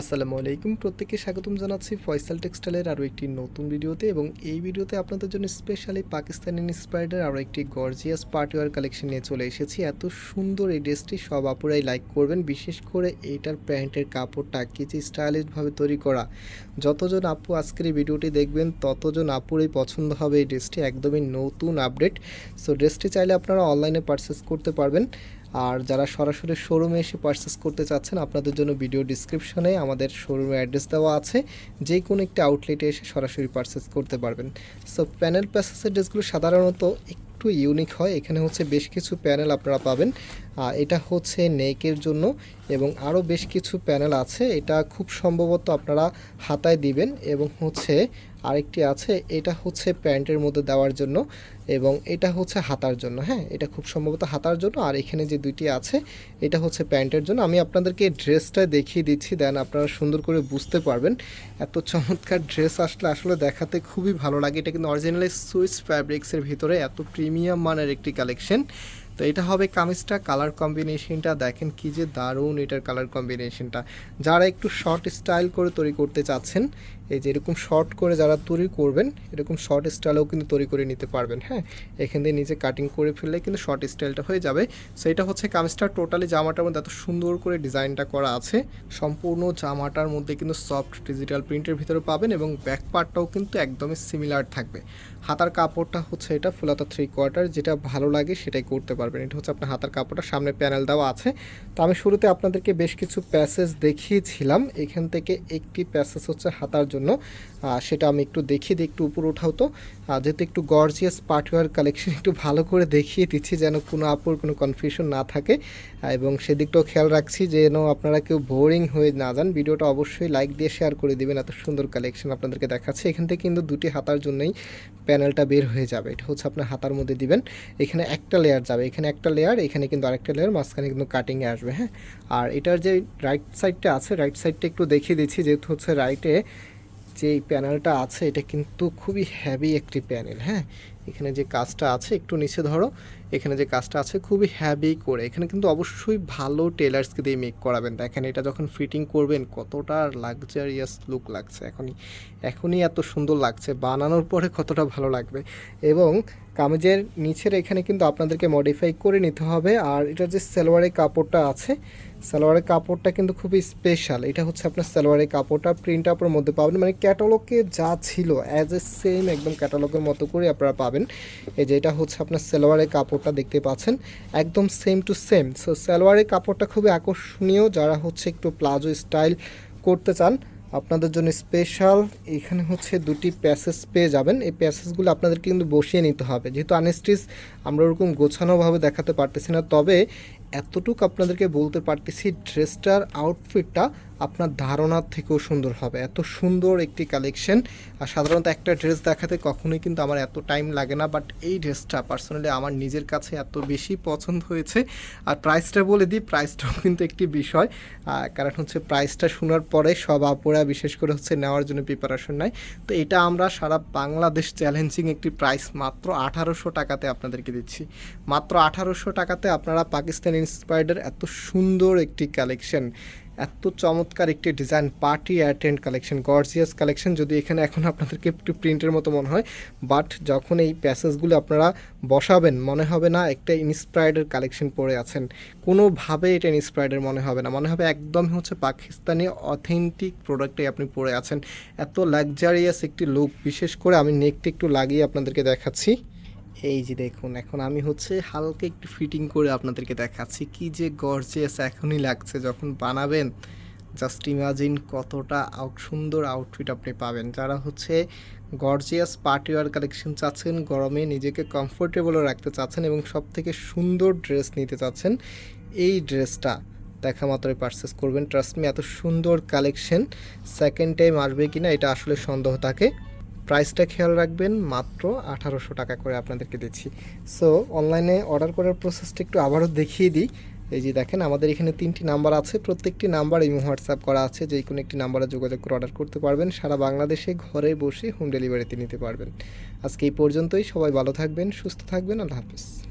আসসালামু আলাইকুম। প্রত্যেককে স্বাগতম জানাচ্ছি ফয়সাল টেক্সটাইলের আরও একটি নতুন ভিডিওতে এবং এই ভিডিওতে আপনাদের জন্য স্পেশালি পাকিস্তানি ইন্সপায়ার্ডের আরও একটি গর্জিয়াস পার্টিওয়ার কালেকশন নিয়ে চলে এসেছি। এত সুন্দর এই ড্রেসটি সব আপুরাই লাইক করবেন, বিশেষ করে এইটার প্যান্টের কাপড়টা কি যে স্টাইলিশভাবে তৈরি করা। যতজন আপু আজকের এই ভিডিওটি দেখবেন, ততজন আপুরই পছন্দ হবে এই ড্রেসটি, একদমই নতুন আপডেট সো ড্রেসটি চাইলে আপনারা অনলাইনে পারচেস করতে পারবেন। আর যারা সরাসরি শোরুমে এসে পারচেস করতে চাচ্ছেন, আপনাদের জন্য ভিডিও ডিসক্রিপশনে আমাদের শোরুমের অ্যাড্রেস দেওয়া আছে। যে কোনো একটি আউটলেটে এসে সরাসরি পারচেস করতে পারবেন। সো প্যানেল প্যাসেসের ড্রেসগুলো সাধারণত একটু ইউনিক হয়। এখানে হচ্ছে বেশ কিছু প্যানেল আপনারা পাবেন। এটা হচ্ছে নেকের জন্য এবং আরও বেশ কিছু প্যানেল আছে। এটা খুব সম্ভবত আপনারা হাতায় দিবেন এবং হচ্ছে আরেকটি আছে, এটা হচ্ছে প্যান্টের মধ্যে দেওয়ার জন্য এবং এটা হচ্ছে হাতার জন্য। হ্যাঁ এটা খুব সম্ভবত হাতার জন্য। আর এখানে যে দুইটি আছে, এটা হচ্ছে প্যান্টের জন্য। আমি আপনাদেরকে ড্রেসটা দেখিয়ে দিচ্ছি। দেন আপনারা সুন্দর করে বুঝতে পারবেন। এত চমৎকার ড্রেস আসলে আসলে দেখাতে খুবই ভালো লাগে। এটা কিন্তু অরিজিনালি সুইস ফ্যাব্রিক্সের ভিতরে এত প্রিমিয়াম মানের একটি কালেকশন তো এটা হবে কামিজটা কালার কম্বিনেশনটা দেখেন কি যে দারুণ এটার কালার কম্বিনেশনটা যারা একটু শর্ট স্টাইল করে তৈরি করতে চাচ্ছেন এই যে এরকম শর্ট করে যারা তৈরি করবেন, এরকম শর্ট স্টাইলেও কিন্তু তৈরি করে নিতে পারবেন হ্যাঁ? এখান দিয়ে নিচে কাটিং করে ফেললে কিন্তু শর্ট স্টাইলটা হয়ে যাবে। সো এটা হচ্ছে কামিজটা টোটালি জামাটার মধ্যে এত সুন্দর করে ডিজাইনটা করা আছে। সম্পূর্ণ জামাটার মধ্যে কিন্তু সফট ডিজিটাল প্রিন্টের ভিতরে পাবেন এবং ব্যাক পার্টটাও কিন্তু একদমই সিমিলার থাকবে। হাতার কাপড়টা হচ্ছে এটা ফুলাতা থ্রি কোয়ার্টার যেটা ভালো লাগে সেটাই করতে পারবেন। এটা হচ্ছে আপনার হাতার কাপড়টা, সামনে প্যানেল দেওয়া আছে। তো আমি শুরুতে আপনাদেরকে বেশ কিছু প্যাসেজ দেখিয়েছিলাম। এখান থেকে একটি প্যাসেজ হচ্ছে হাতার জন্য। সেটা আমি একটু দেখিয়ে দিই, একটু উপর উঠাও তো। যেহেতু একটু গর্জিয়াস পার্টওয়ার কালেকশন একটু ভালো করে দেখিয়ে দিচ্ছি যেন কোনো আপুর কোনো কনফিউশন না থাকে। এবং সেদিকটাও খেয়াল রাখছি যেন আপনারা কেউ বোরিং হয়ে না যান। ভিডিওটা অবশ্যই লাইক দিয়ে শেয়ার করে দিবেন, এত সুন্দর কালেকশন আপনাদেরকে দেখাচ্ছে। এখান থেকে কিন্তু দুটি হাতার জন্যই প্যানেলটা বের হয়ে যাবে। এটা হচ্ছে আপনার হাতার মধ্যে দিবেন। এখানে একটা লেয়ার যাবে। এখানে একটা লেয়ার এখানে কিন্তু আরেকটা লেয়ার মাঝখানে কিন্তু কাটিংয়ে আসবে হ্যাঁ। আর এটার যে রাইট সাইডটা আছে রাইট সাইডটা একটু দেখিয়ে দিচ্ছি। যেহেতু হচ্ছে রাইটে যে প্যানেলটা আছে, এটা কিন্তু খুবই হ্যাভি একটি প্যানেল হ্যাঁ? এখানে যে কাজটা আছে, একটু নিচে ধরো, এখানে যে কাজটা আছে, খুবই হ্যাভি করে। এখানে কিন্তু অবশ্যই ভালো টেলার্সকে দিয়ে মেক করাবেন। দেখেন, এটা যখন ফিটিং করবেন, কতটা লাক্সারিয়াস লুক লাগছে এখনই। এখনই এত সুন্দর লাগছে। বানানোর পরে কতটা ভালো লাগবে। এবং কামিজের নিচের এখানে কিন্তু আপনাদেরকে মডিফাই করে নিতে হবে। আর এটার যে সালোয়ারের কাপড়টা আছে সালোয়ারের কাপড়টা কিন্তু খুবই স্পেশাল এটা হচ্ছে আপনার সালোয়ারের কাপড়টা প্রিন্ট আপনার মধ্যে পাবেন। মানে ক্যাটালগে যা ছিল অ্যাজ এ সেম একদম ক্যাটালগের মতো করে আপনারা পাবেন। এই যে এটা হচ্ছে আপনার সালোয়ারের কাপড়টা দেখতে পাচ্ছেন, একদম সেম টু সেম সো সালোয়ারের কাপড়টা খুবই আকর্ষণীয় যারা হচ্ছে একটু প্লাজো স্টাইল করতে চান আপনাদের জন্য স্পেশাল এখানে হচ্ছে দুটি প্যাসেজ পেয়ে যাবেন। এই প্যাসেজগুলো আপনাদেরকে কিন্তু বসিয়ে নিতে হবে। যেহেতু আনস্টিচ আমরা ওরকম গোছানোভাবে দেখাতে পারতেছি না, তবে এতটুকু আপনাদেরকে বলতে পারতেছি ড্রেসটার আউটফিটটা আপনার ধারণার থেকেও সুন্দর হবে। এত সুন্দর একটি কালেকশন আর সাধারণত একটা ড্রেস দেখাতে কখনোই কিন্তু আমার এত টাইম লাগে না বাট এই ড্রেসটা পার্সোনালি আমার নিজের কাছে এত বেশি পছন্দ হয়েছে। আর প্রাইসটা বলে দিই প্রাইসটাও কিন্তু একটি বিষয়। কারণ হচ্ছে প্রাইসটা শোনার পরে সব আপুরা বিশেষ করে হচ্ছে নেওয়ার জন্য প্রিপারেশন নেয়। তো এটা আমরা সারা বাংলাদেশ চ্যালেঞ্জিং একটি প্রাইস মাত্র আঠারোশো টাকাতে আপনাদেরকে দিচ্ছি। মাত্র আঠারোশো টাকাতে আপনারা পাকিস্তান ইন্সপায়ার্ডের এত সুন্দর একটি কালেকশন এত চমৎকার একটি design party attend collection gorgeous collection যদি এখানে এখন আপনাদেরকে একটু প্রিন্টের মতো মনে হয় বাট যখন এই প্যাসেজগুলো আপনারা বসাবেন, মনে হবে না একটা ইন্সপায়ার্ডের কালেকশন পরে আছেন। কোনোভাবে এটা ইন্সপায়ার্ডের মনে হবে না। মনে হবে একদম হচ্ছে পাকিস্তানি অথেন্টিক প্রোডাক্টে আপনি পরে আছেন। এত লাক্সারিয়াস একটি লুক বিশেষ করে আমি নেকটা একটু লাগিয়ে আপনাদেরকে দেখাচ্ছি। এই যে দেখুন, এখন আমি হচ্ছে হালকা একটু ফিটিং করে আপনাদেরকে দেখাচ্ছি। কি যে গর্জিয়াস এখনই লাগছে যখন বানাবেন। জাস্ট ইমাজিন কতটা আউট সুন্দর আউটফিট আপনি পাবেন। যারা হচ্ছে গর্জিয়াস পার্টিওয়ার কালেকশন চাচ্ছেন, গরমে নিজেকে কমফোর্টেবলও রাখতে চাচ্ছেন এবং সব থেকে সুন্দর ড্রেস নিতে চাচ্ছেন, এই ড্রেসটা দেখা মাত্রই পারচেস করবেন। ট্রাস্ট মি এত সুন্দর কালেকশন সেকেন্ড টাইম আসবে কিনা এটা আসলে সন্দেহ থাকে। প্রাইসটা খেয়াল রাখবেন, মাত্র আঠারোশো টাকা করে আপনাদেরকে দিচ্ছি। সো অনলাইনে অর্ডার করার প্রসেসটা একটু আবারও দেখিয়ে দিই। এই যে দেখেন, আমাদের এখানে তিনটি নাম্বার আছে। প্রত্যেকটি নাম্বার এই হোয়াটসঅ্যাপ করা আছে। যে কোনো একটি নাম্বারে যোগাযোগ করে অর্ডার করতে পারবেন। সারা বাংলাদেশে ঘরে বসে হোম ডেলিভারিতে নিতে পারবেন। আজকে এই পর্যন্তই। সবাই ভালো থাকবেন, সুস্থ থাকবেন। আল্লাহ হাফিজ।